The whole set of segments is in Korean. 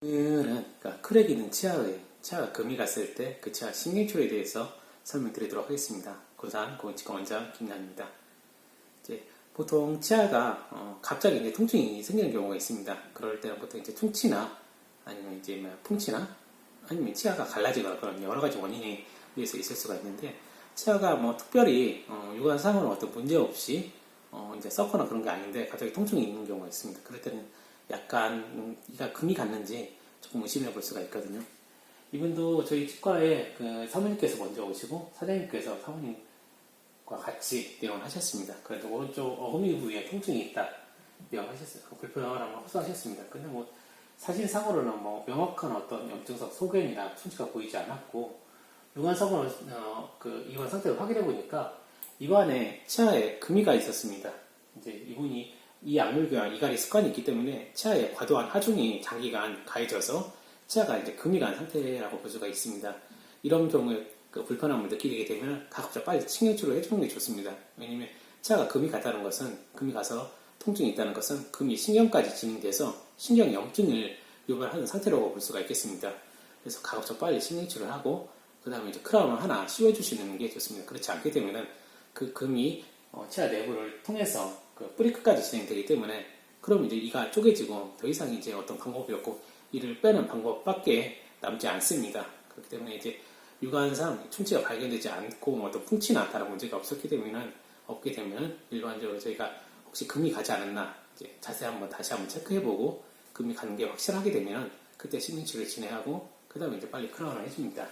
그러니까 크랙 있는 치아의 치아가 금이 갔을 때 그 치아 신경초에 대해서 설명드리도록 하겠습니다. 고산 고은치과 원장 김남입니다. 이제 보통 치아가 어, 갑자기 이제 통증이 생기는 경우가 있습니다. 그럴 때는 보통 이제 충치나 아니면 이제 뭐 풍치나 아니면 치아가 갈라지거나 그런 여러 가지 원인에 의해서 있을 수가 있는데 치아가 뭐 특별히 어, 육안상으로 어떤 문제 없이 어, 이제 썩거나 그런 게 아닌데 갑자기 통증이 있는 경우가 있습니다. 그럴 때는 약간 음, 이가 금이 갔는지 조금 의심해 볼 수가 있거든요. 이분도 저희 치과에 그 사모님께서 먼저 오시고 사장님께서 사모님과 같이 내용을 하셨습니다. 그래도 오른쪽 어금니 부위에 통증이 있다 내용하셨어요. 불편함을 한번 호소하셨습니다. 근데 뭐 사진상으로는 뭐 명확한 어떤 염증성 소견이나 충치가 보이지 않았고 육안상으로 어, 그 이관 상태를 확인해 보니까 입안에 치아에 금이가 있었습니다. 이제 이분이 이 약물교와 이갈이 습관이 있기 때문에 치아에 과도한 하중이 장기간 가해져서 치아가 이제 금이 간 상태라고 볼 수가 있습니다. 이런 경우에 그 불편함을 느끼게 되면 가급적 빨리 신경치료 해주는 게 좋습니다. 왜냐면 치아가 금이 갔다는 것은 금이 가서 통증이 있다는 것은 금이 신경까지 진행돼서 신경 염증을 유발하는 상태라고 볼 수가 있겠습니다. 그래서 가급적 빨리 신경치료를 하고 그 다음에 이제 크라운을 하나 씌워주시는 게 좋습니다. 그렇지 않게 되면은 그 금이 어, 치아 내부를 통해서 그 뿌리 끝까지 진행되기 때문에 그럼 이제 이가 쪼개지고 더 이상 이제 어떤 방법이 없고 이를 빼는 방법밖에 남지 않습니다. 그렇기 때문에 이제 육안상 충치가 발견되지 않고 뭐 어떤 풍치나 다른 문제가 없었기 때문에는 없게 되면 일반적으로 저희가 혹시 금이 가지 않았나 이제 자세히 한번 다시 한번 체크해보고 금이 가는 게 확실하게 되면 그때 신경치료를 진행하고 그 다음에 이제 빨리 크라운을 해줍니다.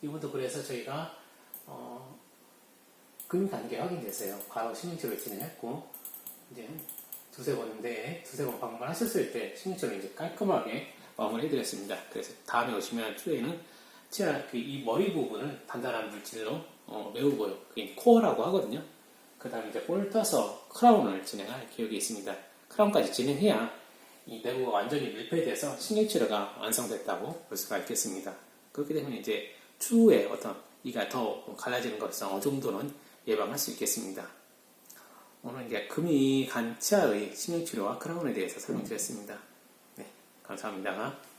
이분도 그래서 저희가 어, 금이 가는 게 확인됐어요. 바로 신경치료를 진행했고 이제 두세 번인데 두세 번 방문하셨을 때 신경치료를 이제 깔끔하게 마무리해드렸습니다. 그래서 다음에 오시면 추후에는 치아 그이 머리 부분을 단단한 물질로 어, 메우고요. 그게 코어라고 하거든요. 그 다음에 이제 볼을 떠서 크라운을 진행할 계획이 있습니다. 크라운까지 진행해야 이 내부가 완전히 밀폐돼서 신경치료가 완성됐다고 볼 수가 있겠습니다. 그렇기 때문에 이제 추후에 어떤 이가 더 갈라지는 것을 어느 정도는 예방할 수 있겠습니다. 오늘 이제 금이 간 치아의 신경치료와 크라운에 대해서 설명드렸습니다. 네, 감사합니다.